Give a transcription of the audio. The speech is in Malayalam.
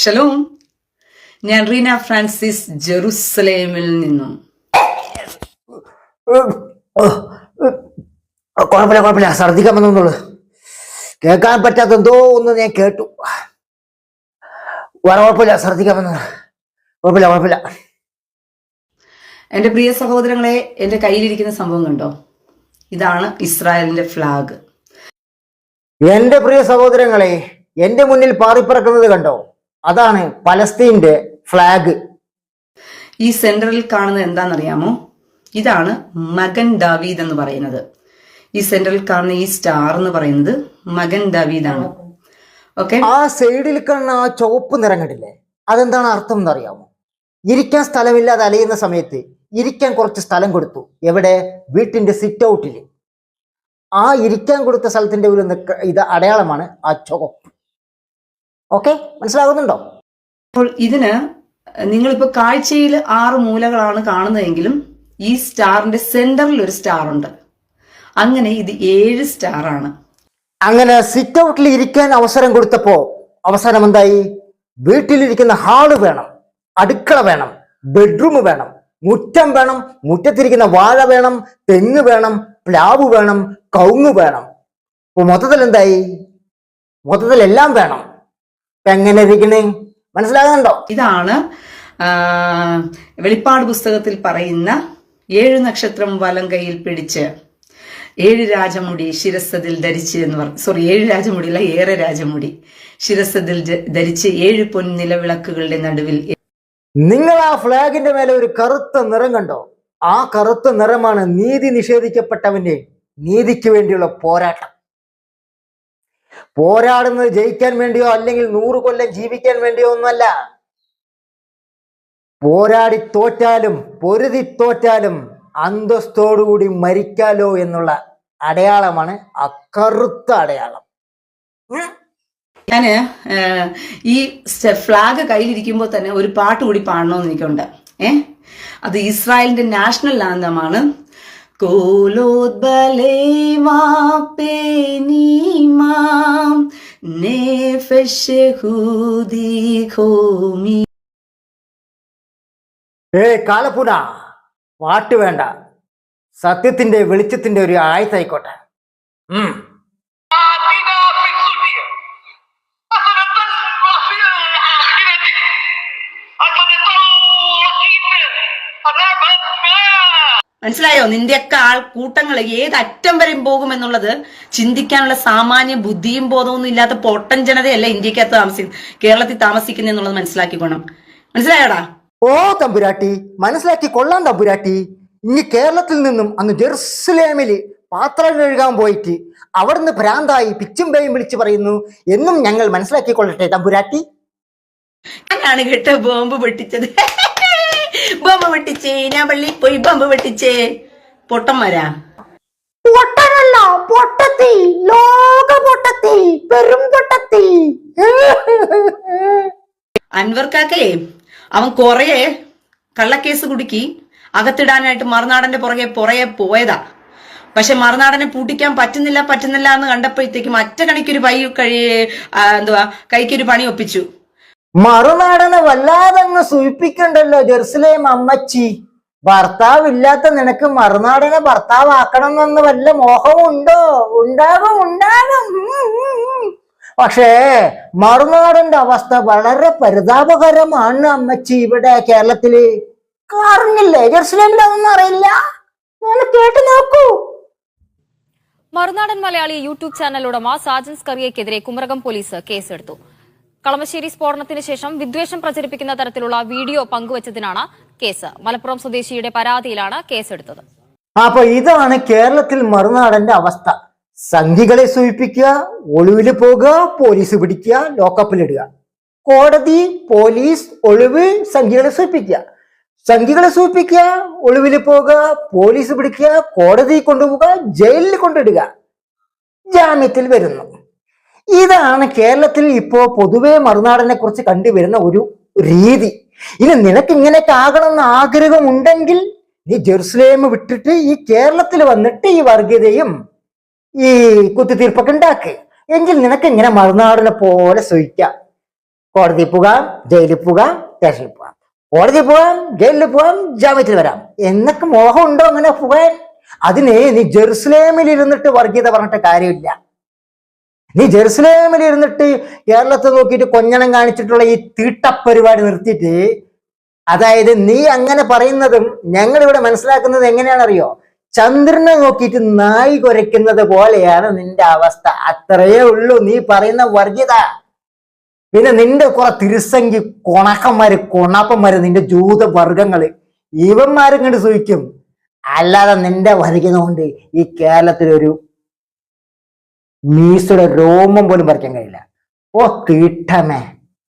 ഷലോം. ഞാൻ റീന ഫ്രാൻസിസ് ജെറുസലേമിൽ നിന്നും. കുഴപ്പമില്ല കുഴപ്പമില്ല. ഛർദിക്കാൻ വന്നുള്ളൂ കേൾക്കാൻ പറ്റാത്ത എന്തോ ഒന്ന് ഞാൻ കേട്ടു. വേറെ കുഴപ്പമില്ല ഛർദിക്കാൻ വന്നു കുഴപ്പമില്ല കുഴപ്പമില്ല. എന്റെ പ്രിയ സഹോദരങ്ങളെ എന്റെ കയ്യിലിരിക്കുന്ന സംഭവം കണ്ടോ? ഇതാണ് ഇസ്രായേലിന്റെ ഫ്ലാഗ്. എന്റെ പ്രിയ സഹോദരങ്ങളെ എന്റെ മുന്നിൽ പാറിപ്പറക്കുന്നത് കണ്ടോ? അതാണ് പലസ്തീന്റെ ഫ്ലാഗ് ഈ സെന്ററിൽ കാണുന്നത് എന്താണെന്നറിയാമോ? ഇതാണ് മകൻ ദാവീദ് എന്ന് പറയുന്നത്. ഈ സെന്ററിൽ കാണുന്ന ഈ സ്റ്റാർ എന്ന് പറയുന്നത് മകൻ ദാവീദാണ്. ഓക്കെ ആ സൈഡിൽ കാണുന്ന ആ ചുവപ്പ് നിറം കണ്ടില്ലേ അതെന്താണ് അർത്ഥം എന്ന് അറിയാമോ ഇരിക്കാൻ സ്ഥലമില്ലാതെ അലയുന്ന സമയത്ത് ഇരിക്കാൻ കുറച്ച് സ്ഥലം കൊടുത്തു. എവിടെ? വീട്ടിന്റെ സിറ്റ് ഔട്ടിൽ ആ ഇരിക്കാൻ കൊടുത്ത സ്ഥലത്തിന്റെ ഒരു ഇത് അടയാളമാണ് ആ ചുവപ്പ്. ഓക്കെ? മനസ്സിലാകുന്നുണ്ടോ? അപ്പോൾ ഇതിന് നിങ്ങളിപ്പോൾ കാഴ്ചയിൽ ആറ് മൂലകളാണ് കാണുന്നതെങ്കിലും ഈ സ്റ്റാറിന്റെ സെന്ററിൽ ഒരു സ്റ്റാർ ഉണ്ട്. അങ്ങനെ ഇത് ഏഴ് സ്റ്റാർ ആണ്. അങ്ങനെ സിറ്റ് ഔട്ടിൽ ഇരിക്കാൻ അവസരം കൊടുത്തപ്പോ അവസാനം എന്തായി? വീട്ടിലിരിക്കുന്ന ഹാൾ വേണം അടുക്കള വേണം ബെഡ്റൂം വേണം മുറ്റം വേണം മുറ്റത്തിരിക്കുന്ന വാഴ വേണം തെങ്ങ് വേണം പ്ലാവ് വേണം കവുങ്ങ് വേണം. അപ്പൊ മൊത്തത്തിൽ എന്തായി? മൊത്തത്തിൽ എല്ലാം വേണം. എങ്ങനെ ഇരിക്കണേ മനസ്സിലാകുന്നുണ്ടോ? ഇതാണ് വെളിപ്പാട് പുസ്തകത്തിൽ പറയുന്ന ഏഴ് നക്ഷത്രം വലം കയ്യിൽ പിടിച്ച് ഏഴ് രാജമുടി ശിരസ്സതിൽ ധരിച്ച് എന്ന് പറഞ്ഞു സോറി ഏഴ് രാജമുടി അല്ല ഏറെ രാജമുടി ശിരസ്സതിൽ ധരിച്ച് ഏഴ് പൊൻ നിലവിളക്കുകളുടെ നടുവിൽ നിങ്ങൾ ആ ഫ്ലാഗിന്റെ മേലെ ഒരു കറുത്ത നിറം കണ്ടോ? ആ കറുത്ത നിറമാണ് നീതി നിഷേധിക്കപ്പെട്ടവന്റെ നീതിക്ക് വേണ്ടിയുള്ള പോരാട്ടം. പോരാടുന്നത് ജയിക്കാൻ വേണ്ടിയോ അല്ലെങ്കിൽ നൂറ് കൊല്ലം ജീവിക്കാൻ വേണ്ടിയോ ഒന്നുമല്ല. പോരാടി തോറ്റാലും പൊരുതി തോറ്റാലും അന്തസ്തോടുകൂടി മരിക്കാലോ എന്നുള്ള അടയാളമാണ് അക്കറുത്ത അടയാളം. ഞാൻ ഈ ഫ്ലാഗ് കയ്യിലിരിക്കുമ്പോൾ തന്നെ ഒരു പാട്ട് കൂടി പാടണമെന്ന് എനിക്കുണ്ട്. ഏ? അത് ഇസ്രായേലിന്റെ നാഷണൽ ആന്തമാണ്. കോലോദ്ബലേവാം നെഫെഷഹൂദിഖോമി ഏ കാലപ്പുന പാട്ട് വേണ്ട. സത്യത്തിന്റെ വെളിച്ചത്തിന്റെ ഒരു ആയത്തായിക്കോട്ടെ ഉം. മനസ്സിലായോ? നിന്റെയൊക്കെ ആൾ കൂട്ടങ്ങൾ ഏത് അറ്റം വരെയും പോകുമെന്നുള്ളത് ചിന്തിക്കാനുള്ള സാമാന്യ ബുദ്ധിയും ബോധമൊന്നും ഇല്ലാത്ത പൊട്ടൻ ജനതയല്ല ഇന്ത്യക്കകത്ത് താമസിക്കുന്ന കേരളത്തിൽ താമസിക്കുന്ന എന്നുള്ളത് മനസ്സിലാക്കിക്കോണം മനസ്സിലായോടാ? ഓ തമ്പുരാട്ടി. മനസ്സിലാക്കി കൊള്ളാം തമ്പുരാട്ടി. ഇനി കേരളത്തിൽ നിന്നും അന്ന് ജെറുസലേമിൽ പാത്രം കഴുകാൻ പോയിട്ട് അവിടുന്ന് ഭ്രാന്തായി പിച്ചും പേയും വിളിച്ചു പറയുന്നു എന്നും ഞങ്ങൾ മനസ്സിലാക്കി കൊള്ളട്ടെ തമ്പുരാട്ടി. ഞാനാണ് കേട്ടോ ബോംബ് പൊട്ടിച്ചത്. ബോംബ് പൊട്ടിച്ചേ ഞാൻ പള്ളി പോയി ബമ്പ് വെട്ടിച്ചേ. പൊട്ടന്മാരാ പൊട്ടനല്ല പൊട്ടത്തി ലോക പൊട്ടത്തി പെരും പൊട്ടത്തി. അൻവർക്കാക്കേ അവൻ കൊറേ കള്ളക്കേസ് കുടുക്കി അകത്തിടാനായിട്ട് മറുനാടന്റെ പുറകെ പുറകെ പോയതാ. പക്ഷെ മറുനാടനെ പൂട്ടിക്കാൻ പറ്റുന്നില്ല പറ്റുന്നില്ല എന്ന് കണ്ടപ്പോഴത്തേക്കും അറ്റ കണിക്കൊരു പൈ കഴി എന്തുവാ കൈക്കൊരു പണി ഒപ്പിച്ചു. മറുനാടനെ വല്ലാതങ്ങ് സൂചിപ്പിക്കണ്ടല്ലോ ജെറുസലേം അമ്മച്ചി. ഭർത്താവില്ലാത്ത നിനക്ക് മറുനാടനെ ഭർത്താവാക്കണം എന്നൊന്ന് വല്ല മോഹമുണ്ടോ ഉണ്ടാകും ഉണ്ടാകും. പക്ഷേ മറുനാടന്റെ അവസ്ഥ വളരെ പരിതാപകരമാണ് അമ്മച്ചി ഇവിടെ കേരളത്തിൽ. അറിഞ്ഞില്ലേ? ജെറുസലേമിൽ അതൊന്നും അറിയില്ല. കേട്ടു നോക്കൂ. മറുനാടൻ മലയാളി യൂട്യൂബ് ചാനൽ ഉടമ സാജൻസ് സ്കറിയയ്ക്കെതിരെ കുമരകം പോലീസ് കേസെടുത്തു. കളമശ്ശേരി സ്ഫോടനത്തിന് ശേഷം വിദ്വേഷം പ്രചരിപ്പിക്കുന്ന തരത്തിലുള്ള വീഡിയോ പങ്കുവച്ചതിനാണ് കേസ്. മലപ്പുറം സ്വദേശിയുടെ പരാതിയിലാണ് കേസെടുത്തത്. അപ്പൊ ഇതാണ് കേരളത്തിൽ മറുനാടന്റെ അവസ്ഥ. സംഘികളെ സൂചിപ്പിക്കുക ഒളിവിൽ പോകുക പോലീസ് പിടിക്കുക ലോക്കപ്പിലിടുക കോടതി പോലീസ് ഒളിവ് സംഘികളെ സൂചിപ്പിക്കുക സംഘികളെ സൂചിപ്പിക്കുക ഒളിവിൽ പോകുക പോലീസ് പിടിക്കുക കോടതി കൊണ്ടുപോവുക ജയിലിൽ കൊണ്ടിടുക. ജാമ്യത്തിൽ വരുന്നു. ഇതാണ് കേരളത്തിൽ ഇപ്പോ പൊതുവെ മറുനാടനെ കുറിച്ച് കണ്ടുവരുന്ന ഒരു രീതി. ഇനി നിനക്ക് ഇങ്ങനെയൊക്കെ ആകണമെന്ന് ആഗ്രഹമുണ്ടെങ്കിൽ നീ ജെറുസലേം വിട്ടിട്ട് ഈ കേരളത്തിൽ വന്നിട്ട് ഈ വർഗീയതയും ഈ കുത്തിത്തീർപ്പൊക്കെ ഉണ്ടാക്ക്. എങ്കിൽ നിനക്ക് ഇങ്ങനെ മറുനാടിനെ പോലെ സഹിക്കാം. കോടതി പോകാം ജയിലിൽ പോകാം സ്റ്റേഷനിൽ പോകാം. കോടതി പോകാം ജയിലിൽ പോകാം ജാമ്യത്തിൽ വരാം. എന്നൊക്കെ മോഹം ഉണ്ടോ അങ്ങനെ പോകാൻ? അതിനെ നീ ജെറുസലേമിൽ ഇരുന്നിട്ട് വർഗീയത പറഞ്ഞിട്ട് കാര്യമില്ല. നീ ജെറുസലേമിൽ ഇരുന്നിട്ട് കേരളത്തെ നോക്കിയിട്ട് കൊഞ്ഞണം കാണിച്ചിട്ടുള്ള ഈ തീട്ടപ്പരിപാടി നിർത്തിയിട്ട് അതായത് നീ അങ്ങനെ പറയുന്നതും ഞങ്ങൾ ഇവിടെ മനസ്സിലാക്കുന്നത് എങ്ങനെയാണെന്നറിയോ? ചന്ദ്രനെ നോക്കിയിട്ട് നായി കുരയ്ക്കുന്നത് പോലെയാണ് നിന്റെ അവസ്ഥ. അത്രയേ ഉള്ളൂ നീ പറയുന്ന വർഗീയത. പിന്നെ നിന്റെ കുറെ തിരുസംഖി കൊണക്കന്മാര് കൊണാപ്പന്മാര് നിന്റെ ജൂത വർഗങ്ങൾ ഇവന്മാരും കണ്ട് സൂഹിക്കും അല്ലാതെ നിന്റെ വർഗീയത കൊണ്ട് ഈ കേരളത്തിലൊരു മീസയുടെ രോമം പോലും പറിക്കാൻ കഴിയില്ല. ഓ തീട്ടമേ.